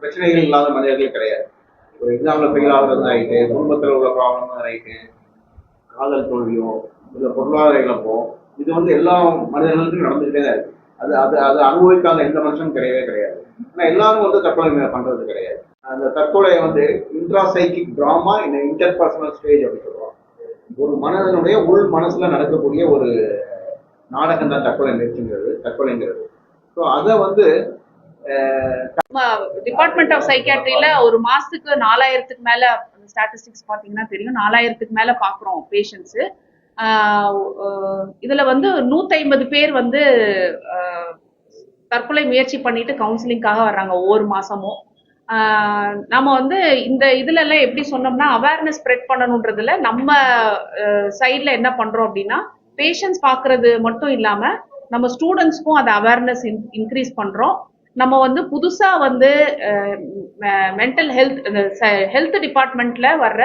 பிரச்சனைகள் இல்லாத மனிதர்கள் கிடையாது. ஒரு எக்ஸாம்ல ஃபெயில் ஆகுறது ஆயிட்டு குடும்பத்தில் உள்ள ப்ராப்ளம் ஆயிட்டு காதல் தோல்வியோ இல்லை பொருளாதார இழப்போ இது வந்து எல்லா மனிதர்களுக்கும் நடந்துகிட்டே தான் இருக்கு. அது அது அது அனுபவிக்காத எந்த மனுஷனும் கிடையவே கிடையாது. ஆனால் எல்லாரும் வந்து தற்கொலை மே- பண்றது கிடையாது. அந்த தற்கொலையை வந்து இன்ட்ராசைக்கிக் ட்ராமா இந்த இன்டர்பர்சனல் ஸ்டேஜ் அப்படின்னு சொல்லுவாங்க. ஒரு மனதனுடைய உள் மனசுல நடக்கக்கூடிய ஒரு நாடகம் தான் தற்கொலை முயற்சிங்கிறது தற்கொலைங்கிறது. ஸோ அதை வந்து டிபார்ட்மெண்ட் ஆஃப் சைக்காட்ரியில ஒரு மாசத்துக்கு நாலாயிரத்துக்கு மேல ஸ்டாட்டிஸ்டிக்ஸ் பாத்தீங்கன்னா தெரியும். நாலாயிரத்துக்கு மேல பாக்குறோம் பேஷண்ட்ஸ் இதுல வந்து நூத்தி ஐம்பது பேர் வந்து தற்கொலை முயற்சி பண்ணிட்டு கவுன்சிலிங்காக வர்றாங்க ஒவ்வொரு மாசமும். நம்ம வந்து இந்த இதுல எல்லாம் எப்படி சொன்னோம்னா அவேர்னஸ் ஸ்ப்ரெட் பண்ணணுன்றதுல நம்ம சைட்ல என்ன பண்றோம் அப்படின்னா பேஷன்ஸ் பாக்குறது மட்டும் இல்லாம நம்ம ஸ்டூடெண்ட்ஸ்க்கும் அதை அவேர்னஸ் இன்க்ரீஸ் பண்றோம். நம்ம வந்து புதுசா வந்து மென்டல் ஹெல்த் ஹெல்த் டிபார்ட்மெண்ட்ல வர்ற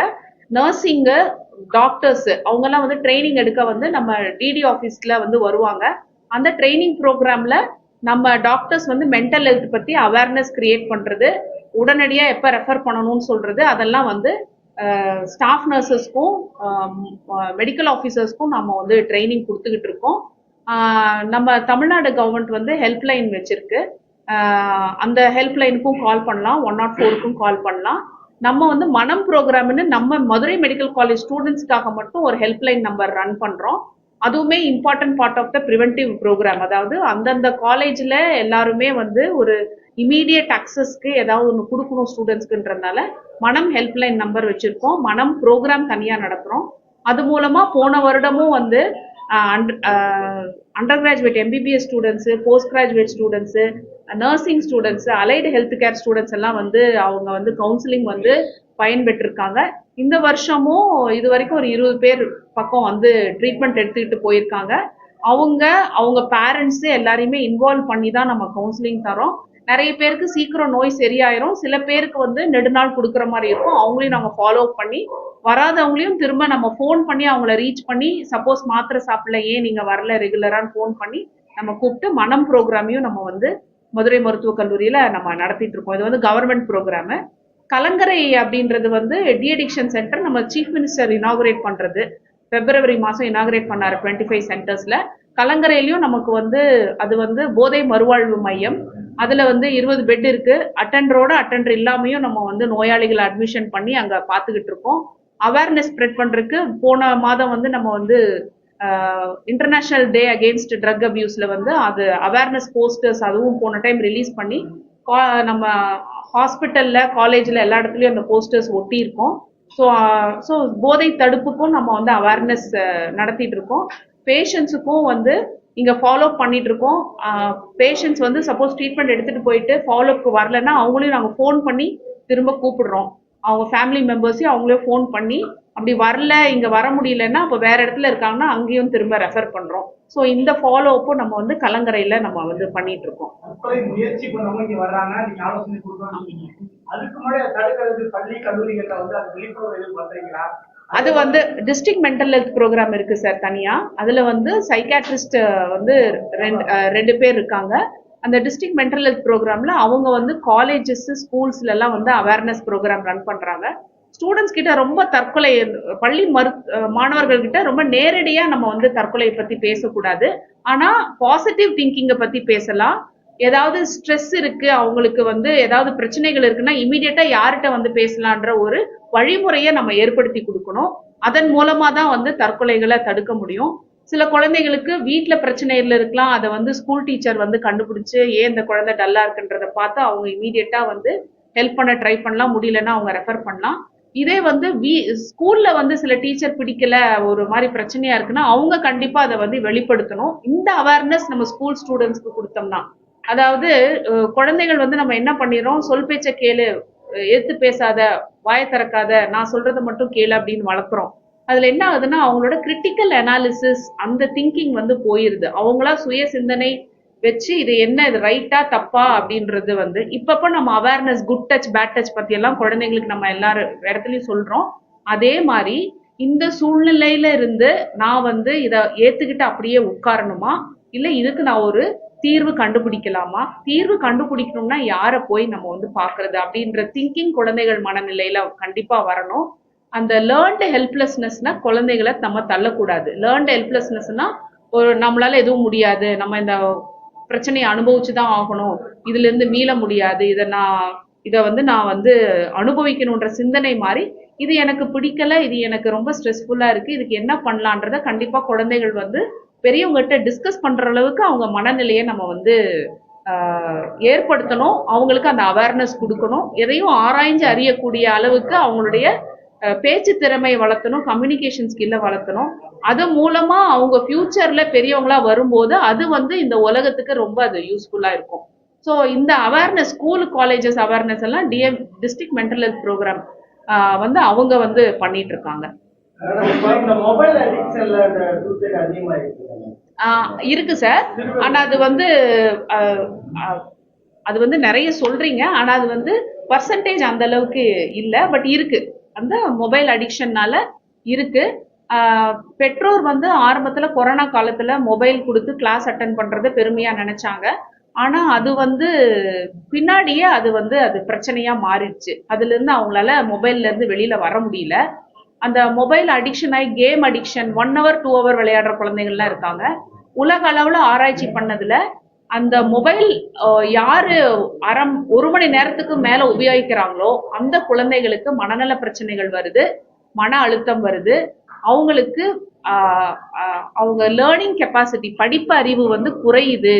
நர்சிங்கு டாக்டர்ஸ் அவங்கெல்லாம் வந்து ட்ரைனிங் எடுக்க வந்து நம்ம டிடி ஆஃபீஸ்ல வந்து வருவாங்க. அந்த ட்ரைனிங் ப்ரோக்ராம்ல நம்ம டாக்டர்ஸ் வந்து மென்டல் ஹெல்த் பத்தி அவேர்னஸ் கிரியேட் பண்றது உடனடியா எப்ப ரெஃபர் பண்ணணும்னு சொல்றது அதெல்லாம் வந்து ஸ்டாஃப் நர்சஸ்க்கும் மெடிக்கல் ஆஃபீஸர்ஸ்க்கும் நம்ம வந்து ட்ரைனிங் கொடுத்துக்கிட்டு இருக்கோம். நம்ம தமிழ்நாடு கவர்மெண்ட் வந்து ஹெல்ப்லைன் வச்சிருக்கு. அந்த அந்த ஹெல்ப்லைனுக்கும் கால் பண்ணலாம் ஒன் நாட் ஃபோருக்கும் கால் பண்ணலாம். நம்ம வந்து மனம் ப்ரோக்ராம்னு நம்ம மதுரை மெடிக்கல் காலேஜ் ஸ்டூடெண்ட்ஸ்க்காக மட்டும் ஒரு ஹெல்ப்லைன் நம்பர் ரன் பண்ணுறோம் அதுவுமே important part of the preventive program அதாவது அந்தந்த காலேஜில் எல்லாருமே வந்து ஒரு இமீடியட் அக்சஸ்க்கு ஏதாவது ஒன்று கொடுக்கணும் ஸ்டூடெண்ட்ஸ்க்குன்றதுனால மனம் ஹெல்ப்லைன் நம்பர் வச்சுருக்கோம். மனம் ப்ரோக்ராம் தனியாக நடத்துகிறோம் அது மூலமாக போன வருடமும் வந்து under graduate MBBS students post graduate students nursing students allied health care students எல்லாம் வந்து அவங்க வந்து கவுன்சிலிங் வந்து பயன்பெற்றிருக்காங்க. இந்த வருஷமும் இது வரைக்கும் ஒரு இருபது பேர் பக்கம் வந்து ட்ரீட்மெண்ட் எடுத்துக்கிட்டு போயிருக்காங்க. அவங்க அவங்க பேரண்ட்ஸு எல்லாரையுமே இன்வால்வ் பண்ணி தான் நம்ம கவுன்சிலிங் தரோம் நிறைய பேருக்கு சீக்கிரம் நோய் சரியாயிரும். சில பேருக்கு வந்து நெடுநாள் கொடுக்குற மாதிரி இருக்கும். அவங்களையும் நாங்கள் ஃபாலோ பண்ணி வராதவங்களையும் திரும்ப நம்ம ஃபோன் பண்ணி அவங்கள ரீச் பண்ணி சப்போஸ் மாத்திரை சாப்பிடல ஏன் நீங்கள் வரல ரெகுலரான்னு ஃபோன் பண்ணி நம்ம கூப்பிட்டு மனம் ப்ரோக்ராமையும் நம்ம வந்து மதுரை மருத்துவக் கல்லூரியில் நம்ம நடத்திட்டு இருக்கோம். இது வந்து கவர்மெண்ட் ப்ரோக்ராமு கலங்கரை அப்படின்றது வந்து டிஅடிக்ஷன் சென்டர் நம்ம சீஃப் மினிஸ்டர் இனாகுரேட் பண்ணுறது பிப்ரவரி மாதம் இனாகுரேட் பண்ணார் டுவெண்ட்டி ஃபைவ் சென்டர்ஸில் கலங்கரையிலையும் நமக்கு வந்து அது வந்து போதை மறுவாழ்வு மையம். அதில் வந்து இருபது பெட் இருக்குது அட்டண்டரோட அட்டண்டர் இல்லாமையும் நம்ம வந்து நோயாளிகளை அட்மிஷன் பண்ணி அங்கே பார்த்துக்கிட்டு இருக்கோம். அவேர்னஸ் ஸ்ப்ரெட் பண்ணுறதுக்கு போன மாதம் வந்து நம்ம வந்து இன்டர்நேஷனல் டே அகேன்ஸ்ட் ட்ரக் அபியூஸ்ல வந்து அது அவேர்னஸ் போஸ்டர்ஸ் அதுவும் போன டைம் ரிலீஸ் பண்ணி கா- நம்ம ஹாஸ்பிட்டல்ல காலேஜ்ல எல்லா இடத்துலயும் அந்த போஸ்டர்ஸ் ஒட்டி இருக்கோம் ஸோ ஸோ போதை தடுப்புக்கும் நம்ம வந்து அவேர்னஸ் நடத்திட்டு இருக்கோம். பேஷண்ட்ஸுக்கும் வந்து இங்கே ஃபாலோ பண்ணிட்டு இருக்கோம். பேஷண்ட்ஸ் வந்து சப்போஸ் ட்ரீட்மெண்ட் எடுத்துட்டு போயிட்டு ஃபாலோக்கு வரலன்னா அவங்களையும் நாங்கள் ஃபோன் பண்ணி திரும்ப கூப்பிடுறோம். அவங்க ஃபேமிலி மெம்பர்ஸையும் அவங்களே ஃபோன் பண்ணி அப்படி வரல இங்க வர முடியலன்னா அப்போ வேற இடத்துல இருக்காங்கன்னா அங்கேயும் திரும்ப ரெஃபர் பண்றோம். ஸோ இந்த ஃபாலோ அப்பும் நம்ம வந்து கலங்கரையில நம்ம வந்து பண்ணிட்டு இருக்கோம் முயற்சி பண்ணவங்க இங்க வர்றாங்க நீங்க ஆலோசனை கொடுக்கணும். அதுக்கு முன்னாடி அதை தடுக்கிறதுக்கு பள்ளி கல்லூரிகள்ல வந்து அது விழிப்புணர்வு எதுவும் பண்றீங்களா? அது வந்து டிஸ்ட்ரிக்ட் மென்டல் ஹெல்த் ப்ரோக்ராம் இருக்கு சார் தனியா. அதுல வந்து சைக்காட்ரிஸ்ட் வந்து ரெண்டு ரெண்டு பேர் இருக்காங்க. அந்த டிஸ்ட்ரிக்ட் மென்டல் ஹெல்த் ப்ரோக்ராம்ல அவங்க வந்து காலேஜஸ் ஸ்கூல்ஸ்ல எல்லாம் வந்து அவேர்னஸ் ப்ரோக்ராம் ரன் பண்றாங்க. ஸ்டூடெண்ட்ஸ் கிட்ட ரொம்ப தற்கொலை பள்ளி மரு மாணவர்கள் கிட்ட ரொம்ப நேரடியா நம்ம வந்து தற்கொலையை பத்தி பேசக்கூடாது. ஆனா பாசிட்டிவ் திங்கிங்கை பத்தி பேசலாம். ஏதாவது ஸ்ட்ரெஸ் இருக்கு அவங்களுக்கு வந்து ஏதாவது பிரச்சனைகள் இருக்குன்னா இமீடியட்டா யார்கிட்ட வந்து பேசலான்ற ஒரு வழிமுறையை நம்ம ஏற்படுத்தி கொடுக்கணும். அதன் மூலமா தான் வந்து தற்கொலைகளை தடுக்க முடியும். சில குழந்தைகளுக்கு வீட்டில் பிரச்சனைகள் இருக்கலாம். அதை வந்து ஸ்கூல் டீச்சர் வந்து கண்டுபிடிச்சு ஏன் இந்த குழந்தை டல்லா இருக்குன்றத பார்த்து அவங்க இமீடியட்டா வந்து ஹெல்ப் பண்ண ட்ரை பண்ணலாம். முடியலன்னா அவங்க ரெஃபர் பண்ணலாம். இதே வந்து வீ ஸ்கூல்ல வந்து சில டீச்சர் பிடிக்கல ஒரு மாதிரி பிரச்சனையா இருக்குன்னா அவங்க கண்டிப்பா அதை வந்து வெளிப்படுத்தணும். இந்த அவேர்னஸ் நம்ம ஸ்கூல் ஸ்டூடெண்ட்ஸ்க்கு கொடுத்தோம்னா. அதாவது குழந்தைகள் வந்து நம்ம என்ன பண்ணிடுறோம்? சொல் பேச்ச கேளு எடுத்து பேசாத வாய திறக்காத நான் சொல்றதை மட்டும் கேளு அப்படின்னு வளர்க்குறோம். அதுல என்ன ஆகுதுன்னா அவங்களோட கிரிட்டிக்கல் அனாலிசிஸ் அந்த திங்கிங் வந்து போயிருது. அவங்களா சுய சிந்தனை வச்சு இது என்ன இது ரைட்டா தப்பா அப்படின்றது வந்து இப்பப்ப நம்ம awareness good touch bad touch பத்தி எல்லாம் குழந்தைங்களுக்கு நம்ம எல்லாரும் இடத்துலயும் சொல்றோம். அதே மாதிரி இந்த சூழ்நிலையில இருந்து நான் வந்து இதை ஏத்துக்கிட்டு அப்படியே உட்காரணுமா? இல்ல இதுக்கு நான் ஒரு தீர்வு கண்டுபிடிக்கலாமா? தீர்வு கண்டுபிடிக்கணும்னா யாரை போய் நம்ம வந்து பாக்குறது அப்படின்ற திங்கிங் குழந்தைகள் மனநிலையில கண்டிப்பா வரணும். அந்த லேர்ன்டு ஹெல்ப்லெஸ்னஸ்னா குழந்தைகளை நம்ம தள்ளக்கூடாது. லேர்ன்டு ஹெல்ப்லெஸ்னஸ்னா ஒரு நம்மளால எதுவும் முடியாது. நம்ம இந்த பிரச்சனையை அனுபவிச்சு தான் ஆகணும். இதுல இருந்து மீள முடியாது. இதை நான் இதை வந்து நான் வந்து அனுபவிக்கணுன்ற சிந்தனை மாதிரி இது எனக்கு பிடிக்கல இது எனக்கு ரொம்ப ஸ்ட்ரெஸ்ஃபுல்லா இருக்கு இதுக்கு என்ன பண்ணலான்றத கண்டிப்பா குழந்தைகள் வந்து பெரியவங்ககிட்ட டிஸ்கஸ் பண்ற அளவுக்கு அவங்க மனநிலையை நம்ம வந்து ஏற்படுத்தணும். அவங்களுக்கு அந்த அவேர்னஸ் கொடுக்கணும். எதையும் ஆராய்ஞ்சு அறியக்கூடிய அளவுக்கு அவங்களுடைய பேச்சு திறமையை வளர்த்தணும் கம்யூனிகேஷன் ஸ்கில்லை வளர்த்தணும். அது மூலமா அவங்க ஃபியூச்சர்ல பெரியவங்களா வரும்போது அது வந்து இந்த உலகத்துக்கு ரொம்ப அது யூஸ்ஃபுல்லா இருக்கும். ஸோ இந்த அவேர்னஸ் ஸ்கூல் காலேஜஸ் அவேர்னஸ் எல்லாம் DM district mental health program வந்து அவங்க வந்து பண்ணிட்டு இருக்காங்க. இருக்கு சார் ஆனா அது வந்து அது வந்து நிறைய சொல்றீங்க. ஆனா அது வந்து பர்சன்டேஜ் அந்த அளவுக்கு இல்ல பட் இருக்கு. அந்த மொபைல் அடிக்ஷன்னால இருக்கு. பெற்றோர் வந்து ஆரம்பத்தில் கொரோனா காலத்தில் மொபைல் கொடுத்து கிளாஸ் அட்டன் பண்ணுறது பெருமையாக நினச்சாங்க. ஆனால் அது வந்து பின்னாடியே அது வந்து அது பிரச்சனையாக மாறிடுச்சு. அதுலேருந்து அவங்களால மொபைல்லேருந்து வெளியில் வர முடியல. அந்த மொபைல் அடிக்ஷன் ஆகி game addiction one hour two hour விளையாடுற குழந்தைகள்லாம் இருக்காங்க. உலக அளவில் ஆராய்ச்சி பண்ணதில் அந்த மொபைல் யாரு அறம் ஒரு மணி நேரத்துக்கு மேல உபயோகிக்கிறாங்களோ அந்த குழந்தைகளுக்கு மனநல பிரச்சனைகள் வருது மன அழுத்தம் வருது. அவங்களுக்கு அவங்க லேர்னிங் கெப்பாசிட்டி படிப்பு அறிவு வந்து குறையுது.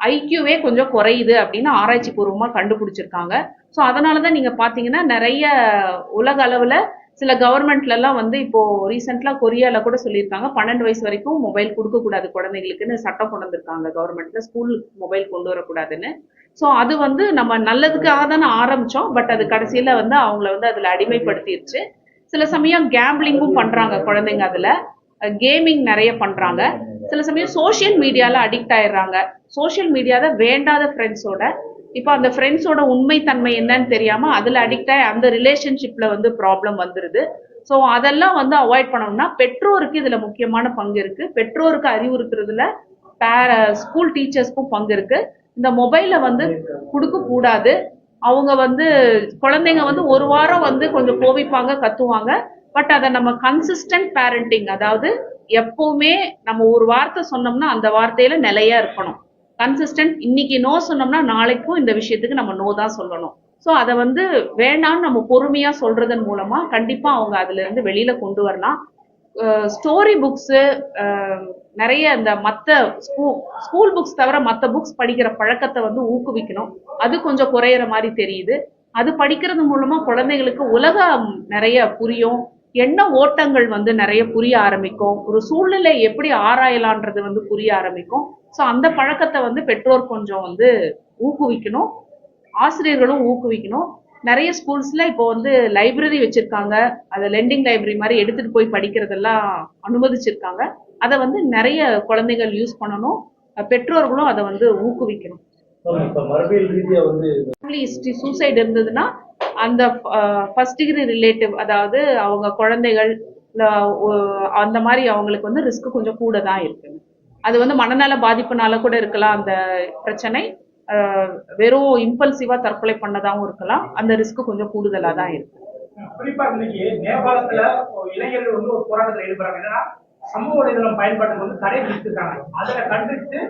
ஐக்யூவே கொஞ்சம் குறையுது அப்படின்னு ஆராய்ச்சி பூர்வமாக கண்டுபிடிச்சிருக்காங்க. ஸோ அதனால தான் நீங்கள் பார்த்தீங்கன்னா நிறைய உலக அளவில் சில கவர்மெண்ட்லலாம் வந்து இப்போ ரீசெண்டாக கொரியாவில் கூட சொல்லியிருக்காங்க பன்னெண்டு வயசு வரைக்கும் மொபைல் கொடுக்கக்கூடாது குழந்தைங்களுக்குன்னு சட்டம் கொண்டு வந்திருக்காங்க கவர்மெண்ட்ல ஸ்கூல் மொபைல் கொண்டு வரக்கூடாதுன்னு. ஸோ அது வந்து நம்ம நல்லதுக்காக தானே ஆரம்பித்தோம் பட் அது கடைசியில் வந்து அவங்கள வந்து அதில் அடிமைப்படுத்திடுச்சு சில சமயம் கேம்பிளிங்கும் பண்றாங்க குழந்தைங்க அதுல. கேமிங் நிறைய பண்றாங்க. சில சமயம் சோஷியல் மீடியால அடிக்ட் ஆயிடுறாங்க. சோஷியல் மீடியால வேண்டாத ஃப்ரெண்ட்ஸோட இப்போ அந்த ஃப்ரெண்ட்ஸோட உண்மைத்தன்மை என்னன்னு தெரியாம அதுல அடிக்ட் ஆகி அந்த ரிலேஷன்ஷிப்ல வந்து ப்ராப்ளம் வந்துருது. ஸோ அதெல்லாம் வந்து அவாய்ட் பண்ணணும்னா பெற்றோருக்கு இதுல முக்கியமான பங்கு இருக்கு. பெற்றோருக்கு அறிவுறுத்துறதுல பேர ஸ்கூல் டீச்சர்ஸ்க்கும் பங்கு இருக்கு. இந்த மொபைலை வந்து கொடுக்க கூடாது அவங்க வந்து குழந்தைங்க வந்து ஒரு வாரம் வந்து கொஞ்சம் கோவிப்பாங்க கத்துவாங்க. பட் அதை நம்ம கன்சிஸ்டன்ட் பேரண்டிங் அதாவது எப்பவுமே நம்ம ஒரு வார்த்தை சொன்னோம்னா அந்த வார்த்தையில நிலையா இருக்கணும். கன்சிஸ்டன்ட் இன்னைக்கு நோ சொன்னோம்னா நாளைக்கும் இந்த விஷயத்துக்கு நம்ம நோ தான் சொல்லணும். ஸோ அதை வந்து வேணாம்னு நம்ம பொறுமையா சொல்றதன் மூலமா கண்டிப்பா அவங்க அதுல இருந்து வெளியில கொண்டு வரலாம். ஸ்டோரி புக்ஸு நிறைய இந்த மற்ற ஸ்கூ ஸ்கூல் புக்ஸ் தவிர மற்ற புக்ஸ் படிக்கிற பழக்கத்தை வந்து ஊக்குவிக்கணும். அது கொஞ்சம் குறையிற மாதிரி தெரியுது. அது படிக்கிறது மூலமா குழந்தைகளுக்கு உலகம் நிறைய புரியும். என்ன ஓட்டங்கள் வந்து நிறைய புரிய ஆரம்பிக்கும். ஒரு சூழ்நிலை எப்படி ஆராயலான்றது வந்து புரிய ஆரம்பிக்கும். ஸோ அந்த பழக்கத்தை வந்து பெற்றோர் கொஞ்சம் வந்து ஊக்குவிக்கணும். ஆசிரியர்களும் ஊக்குவிக்கணும். நிறைய ஸ்கூல்ஸ்ல இப்போ வந்து லைப்ரரி வச்சிருக்காங்க. அதை லெண்டிங் லைப்ரரி மாதிரி எடுத்துட்டு போய் படிக்கிறதெல்லாம் அனுமதிச்சிருக்காங்க. அதை வந்து நிறைய குழந்தைகள் யூஸ் பண்ணணும். பெற்றோர்களும் அதை வந்து ஊக்குவிக்கணும். ஃபேமிலி ஹிஸ்டரி சூசைட் இருந்ததுன்னா அந்த ஃபர்ஸ்ட் டிகிரி ரிலேட்டிவ் அதாவது அவங்க குழந்தைகள் அந்த மாதிரி அவங்களுக்கு வந்து ரிஸ்க் கொஞ்சம் கூட தான் இருக்கு அது வந்து மனநல பாதிப்புனால கூட இருக்கலாம் அந்த பிரச்சனை. வெறும் இம்பல்சிவா தற்கொலை பண்ணதாகவும் இருக்கலாம். அந்த ரிஸ்க் கொஞ்சம் கூடுதலா தான் இருக்கு. குறிப்பா இன்னைக்கு நேபாளத்துல இளைஞர்கள் வந்து ஒரு போராட்டத்தில் ஈடுபடுறாங்க. என்னன்னா சமூக வலைதளம் பயன்பாட்டுக்கு வந்து தடை விதிச்சிருக்காங்க அதுல கண்டித்து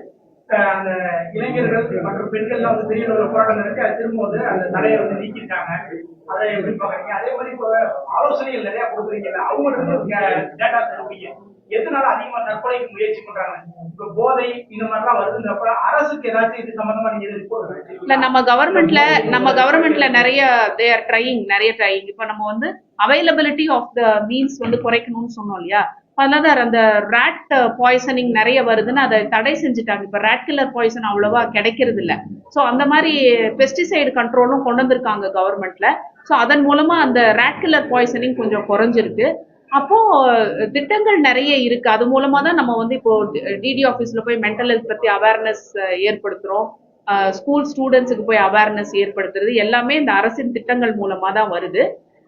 அந்த இளைஞர்கள் மற்றும் பெண்கள்லாம் வந்து பெரிய ஒரு போராட்டம் நடத்தி அது திரும்ப வந்து அந்த தடையை வந்து நீக்கிட்டாங்க அதை எப்படி பாக்குறீங்க அதே மாதிரி இப்போ ஆலோசனைகள் நிறைய கொடுக்குறீங்க அவங்களுக்கு டேட்டா தருவீங்க. எதனால அதிகமா தற்கொலைக்கு முயற்சி பண்றாங்க? இப்ப போதை இந்த மாதிரிலாம் வருதுன்றப்ப அரசுக்கு ஏதாச்சும் இது சம்பந்தமா நீங்க இல்ல நம்ம கவர்மெண்ட்ல நம்ம கவர்மெண்ட்ல நிறைய தே ஆர் ட்ரையிங் நிறைய ட்ரைங் இப்போ நம்ம வந்து அவைலபிலிட்டி ஆஃப் த மீன்ஸ் வந்து குறைக்கணும்னு சொன்னோம் இல்லையா? அதனால அந்த ரேட் பாய்சனிங் நிறைய வருதுன்னு அதை தடை செஞ்சுட்டாங்க. இப்போ ரேட் கில்லர் பாய்சன் அவ்வளவா கிடைக்கிறது இல்ல. ஸோ அந்த மாதிரி பெஸ்டிசைடு கண்ட்ரோலும் கொண்டு வந்திருக்காங்க கவர்மெண்ட்ல ஸோ அதன் மூலமா அந்த ரேட் கில்லர் பாய்சனிங் கொஞ்சம் குறைஞ்சிருக்கு. அப்போ திட்டங்கள் நிறைய இருக்கு. அது மூலமா தான் நம்ம வந்து இப்போ டிடி ஆஃபீஸ்ல போய் மென்டல் ஹெல்த் பத்தி அவேர்னஸ் ஏற்படுத்துறோம். ஸ்கூல் ஸ்டூடெண்ட்ஸுக்கு போய் அவேர்னஸ் ஏற்படுத்துறது எல்லாமே இந்த அரசின் திட்டங்கள் மூலமா தான் வருது.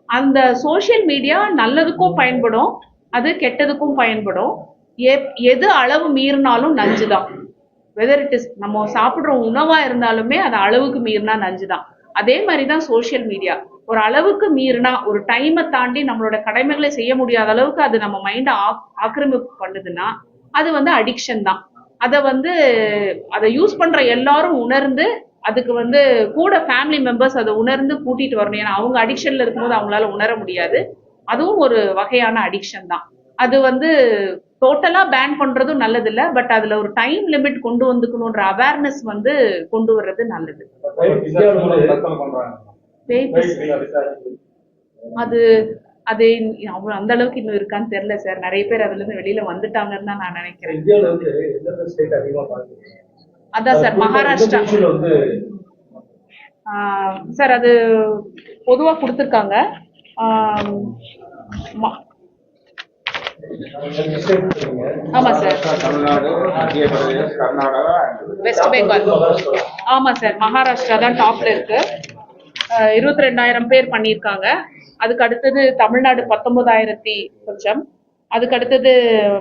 அந்த சோஷியல் மீடியா நல்லதுக்கும் பயன்படும் அது கெட்டதுக்கும் பயன்படும். எது அளவு மீறினாலும் நஞ்சுதான் வெதர் இட் இஸ் நம்ம சாப்பிடுற உணவா இருந்தாலுமே அது அளவுக்கு மீறினா நஞ்சுதான் அதே மாதிரி தான் சோஷியல் மீடியா ஒரு அளவுக்கு மீறினா ஒரு டைமை தாண்டி நம்மளோட கடமைகளை செய்ய முடியாத அளவுக்கு அது நம்ம மைண்டை ஆக்கிரமிப்பு பண்ணுதுன்னா அது வந்து அடிக்ஷன் தான். அதை வந்து அதை யூஸ் பண்ற எல்லாரும் உணர்ந்து அதுக்கு வந்து கூட ஃபேமிலி மெம்பர்ஸ் அதை உணர்ந்து கூட்டிட்டு வரணும். ஏன்னா அவங்க அடிக்ஷன்ல இருக்கும்போது அவங்களால உணர முடியாது. அதுவும் ஒரு வகையான அடிக்ஷன் தான். அது வந்து டோட்டலா பேன் பண்றதும் நல்லது இல்ல பட் அதுல ஒரு டைம் லிமிட் கொண்டு வந்துக்கணுன்ற அவேர்னஸ் வந்து கொண்டு வர்றது நல்லது. பேய் அது அது அவ்வளவு அந்த அளவுக்கு இன்னும் இருக்கான்னு தெரியல சார். நிறைய பேர் அதுல இருந்து வெளியில வந்துட்டாங்கன்னு தான் நான் நினைக்கிறேன். அதான் சார் மகாராஷ்டிரா. சார் அது பொதுவா கொடுத்துருக்காங்க. ஆம், சார். வெஸ்ட் பெங்கால் ஆமா சார் மகாராஷ்டிரா தான் டாப்ல இருக்கு. இருபத்தி ரெண்டாயிரம் பேர் பண்ணியிருக்காங்க. அதுக்கு அடுத்தது தமிழ்நாடு பத்தொன்பதாயிரத்தி கொஞ்சம். அதுக்கு அடுத்தது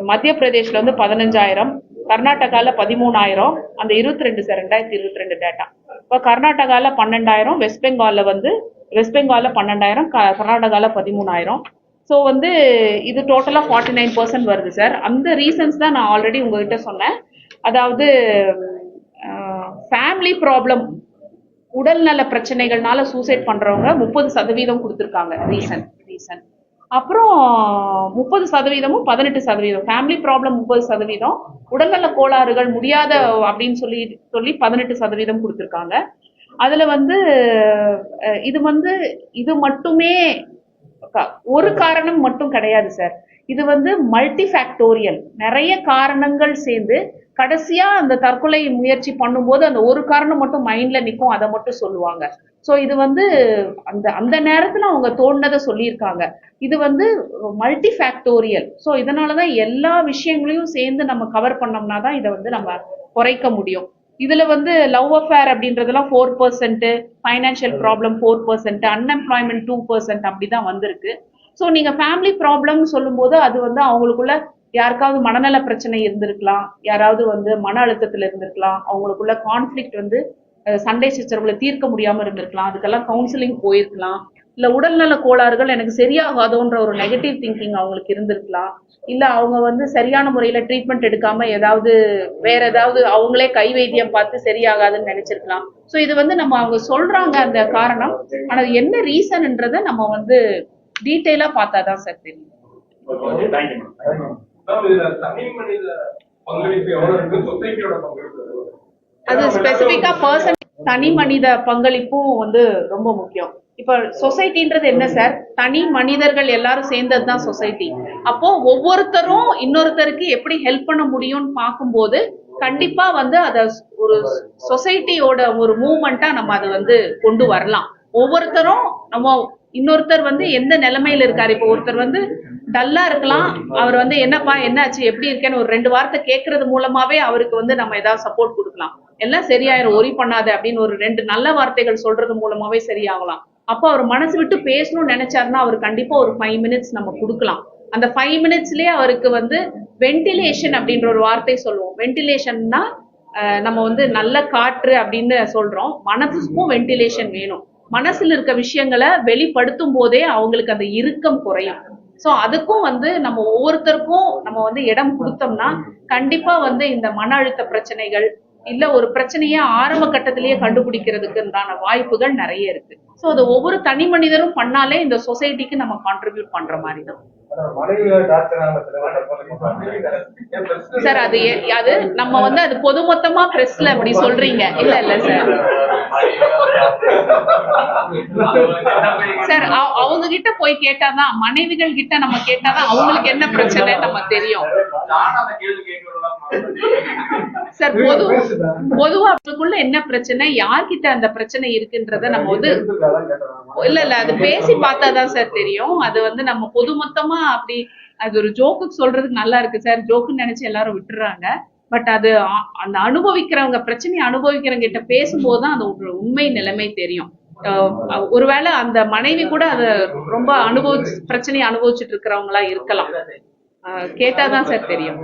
மத்திய பிரதேஷ்ல வந்து பதினஞ்சாயிரம். கர்நாடகால பதிமூணாயிரம். அந்த இருபத்தி ரெண்டு சார் ரெண்டாயிரத்தி இருபத்தி ரெண்டு டேட்டா இப்போ கர்நாடகாவில் பன்னெண்டாயிரம் வெஸ்ட் பெங்காலில் வந்து வெஸ்ட் பெங்காலில் பன்னெண்டாயிரம் க- கர்நாடகாவில் பதிமூணாயிரம். ஸோ வந்து இது டோட்டலாக ஃபார்ட்டி நைன் பர்சன்ட் வருது சார் அந்த ரீசன்ஸ் தான் நான் ஆல்ரெடி உங்ககிட்ட சொன்னேன். அதாவது ஃபேமிலி ப்ராப்ளம் உடல்நல பிரச்சனைகள்னால சூசைட் பண்றவங்க முப்பது சதவீதம் கொடுத்துருக்காங்க ரீசன் ரீசன் அப்புறம் முப்பது சதவீதமும் பதினெட்டு சதவீதம். ஃபேமிலி ப்ராப்ளம் முப்பது சதவீதம். உடல்நல கோளாறுகள் முடியாத அப்படின்னு சொல்லி சொல்லி பதினெட்டு சதவீதம் கொடுத்துருக்காங்க. அதுல வந்து இது வந்து இது மட்டுமே க- ஒரு காரணம் மட்டும் கிடையாது சார். இது வந்து மல்டி ஃபேக்டோரியல் நிறைய காரணங்கள் சேர்ந்து கடைசியா அந்த தற்கொலை முயற்சி பண்ணும்போது அந்த ஒரு காரணம் மட்டும் மைண்ட்ல நிற்கும் அதை மட்டும் சொல்லுவாங்க. ஸோ இது வந்து அந்த அந்த நேரத்தில் அவங்க தோணுனதை சொல்லியிருக்காங்க. இது வந்து மல்டி ஃபேக்டோரியல் ஸோ இதனால தான் எல்லா விஷயங்களையும் சேர்ந்து நம்ம கவர் பண்ணோம்னா தான் இதை வந்து நம்ம குறைக்க முடியும். இதுல வந்து லவ் அஃபேர் அப்படின்றதெல்லாம் four percent financial problem four percent unemployment two percent அப்படிதான் வந்திருக்கு. ஸோ நீங்க ஃபேமிலி ப்ராப்ளம் சொல்லும்போது அது வந்து அவங்களுக்குள்ள யாருக்காவது மனநல பிரச்சனை இருந்திருக்கலாம். யாராவது வந்து மன அழுத்தத்துல இருந்திருக்கலாம். அவங்களுக்குள்ள கான்ஃப்ளிக்ட் வந்து சண்டை சச்சரவுகளை தீர்க்க முடியாம இருந்திருக்கலாம். அதுக்கெல்லாம் கவுன்சிலிங் போயிருக்கலாம். இல்ல உடல்நல கோளாறுகள் எனக்கு சரியாகாதோன்ற ஒரு நெகட்டிவ் திங்கிங் அவங்களுக்கு இருந்திருக்கலாம். இல்ல அவங்க வந்து சரியான முறையில ட்ரீட்மெண்ட் எடுக்காம ஏதாவது வேற ஏதாவது அவங்களே கை வைத்தியம் பார்த்து சரியாகாதுன்னு நினைச்சிருக்கலாம். ஸோ இது வந்து நம்ம அவங்க சொல்றாங்க அந்த காரணம். ஆனா என்ன ரீசன்ன்றதை நம்ம வந்து டீட்டெயிலா பார்த்தாதான் சார் தெரியும். அது ஸ்பெசிஃபிக்கா பர்சன் தனி மனித பங்களிப்பும் வந்து ரொம்ப முக்கியம். இப்ப சொசைட்டின்றது என்ன சார் தனி மனிதர்கள் எல்லாரும் சேர்ந்தது தான் சொசைட்டி அப்போ ஒவ்வொருத்தரும் இன்னொருத்தருக்கு எப்படி ஹெல்ப் பண்ண முடியும்னு பார்க்கும்போது கண்டிப்பா வந்து அத ஒரு சொசைட்டியோட ஒரு மூவ்மெண்ட்டா நம்ம அதை வந்து கொண்டு வரலாம். ஒவ்வொருத்தரும் நம்ம இன்னொருத்தர் வந்து எந்த நிலைமையில இருக்காரு? இப்போ ஒருத்தர் வந்து டல்லா இருக்கலாம். அவர் வந்து என்னப்பா என்னாச்சு? எப்படி இருக்கேன்னு ஒரு ரெண்டு வார்த்தை கேட்கறது மூலமாவே அவருக்கு வந்து நம்ம ஏதாவது சப்போர்ட் கொடுக்கலாம். எல்லாம் சரியாயிரும். ஒரி பண்ணாத அப்படின்னு ஒரு ரெண்டு நல்ல வார்த்தைகள் சொல்றது மூலமாவே சரியாகலாம். அப்போ அவர் மனசு விட்டு பேசணும்னு நினைச்சாருன்னா அவர் கண்டிப்பா ஒரு ஃபைவ் மினிட்ஸ் நம்ம கொடுக்கலாம். அந்த ஃபைவ் மினிட்ஸ்லயே அவருக்கு வந்து வென்டிலேஷன் அப்படின்ற ஒரு வார்த்தை சொல்லுவோம். வென்டிலேஷன்னா நம்ம வந்து நல்ல காற்று அப்படின்னு சொல்றோம். மனசுக்கும் வென்டிலேஷன் வேணும். மனசுல இருக்க விஷயங்களை வெளிப்படுத்தும் போதே அவங்களுக்கு அந்த இறுக்கம் குறையும். சோ அதுக்கும் வந்து நம்ம ஒவ்வொருத்தருக்கும் நம்ம வந்து இடம் கொடுத்தோம்னா கண்டிப்பா வந்து இந்த மன அழுத்த பிரச்சனைகள் இல்ல ஒரு பிரச்சனையை ஆரம்ப கட்டத்திலேயே கண்டுபிடிக்கிறதுக்குண்டான வாய்ப்புகள் நிறைய இருக்கு. சோ அது ஒவ்வொரு தனி மனிதரும் பண்ணாலே இந்த சொசைட்டிக்கு நம்ம கான்ட்ரிபியூட் பண்ற மாதிரி தான். சார் அது அது நம்ம வந்து அது பொதுமொத்தமா பிரஸ்ல அப்படி சொல்றீங்க. இல்ல இல்ல சார். சார் அவ- அவங்க கிட்ட போய் கேட்டாதான் மனைவிகள் கிட்ட நம்ம கேட்டாதான் அவங்களுக்கு என்ன பிரச்சனை நம்ம தெரியும். சார் பொது பொதுவா அவங்களுக்குள்ள என்ன பிரச்சனை? யார்கிட்ட அந்த பிரச்சனை இருக்குன்றத நம்ம வந்து இல்ல இல்ல அது பேசி பார்த்தாதான் சார் தெரியும். அது வந்து நம்ம பொதுமொத்தமா அப்படி அது ஒரு ஜோக்கு சொல்றதுக்கு நல்லா இருக்கு சார். ஜோக்குன்னு நினைச்சு எல்லாரும் விட்டுறாங்க. பட் அது அந்த அனுபவிக்கிறவங்க பிரச்சனையை அனுபவிக்கிறவங்க கிட்ட பேசும்போது தான் அந்த ஒரு உண்மை நிலைமை தெரியும். அஹ், ஒருவேளை அந்த மனைவி கூட அதை ரொம்ப அனுபவிச்சு பிரச்சனையை அனுபவிச்சுட்டு இருக்கிறவங்களா இருக்கலாம். கேட்டாதான் சார் தெரியும்.